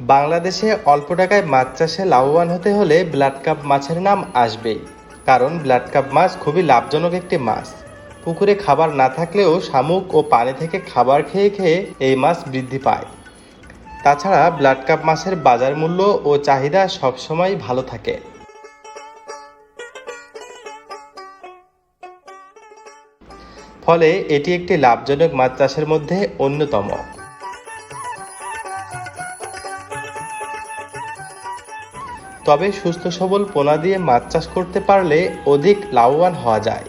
বাংলাদেশে অল্প টাকায় মাছ চাষে লাভবান হতে হলে ব্লাড কাপ মাছের নাম আসবেই, কারণ ব্লাড কাপ মাছ খুবই লাভজনক একটি মাছ। পুকুরে খাবার না থাকলেও শামুক ও পানি থেকে খাবার খেয়ে খেয়ে এই মাছ বৃদ্ধি পায়। তাছাড়া ব্লাড কাপ মাছের বাজার মূল্য ও চাহিদা সবসময় ভালো থাকে। ফলে এটি একটি লাভজনক মাছ চাষের মধ্যে অন্যতম। তবে সুস্থ সবল পোনা দিয়ে মাছ চাষ করতে পারলে অধিক লাভবান হওয়া যায়।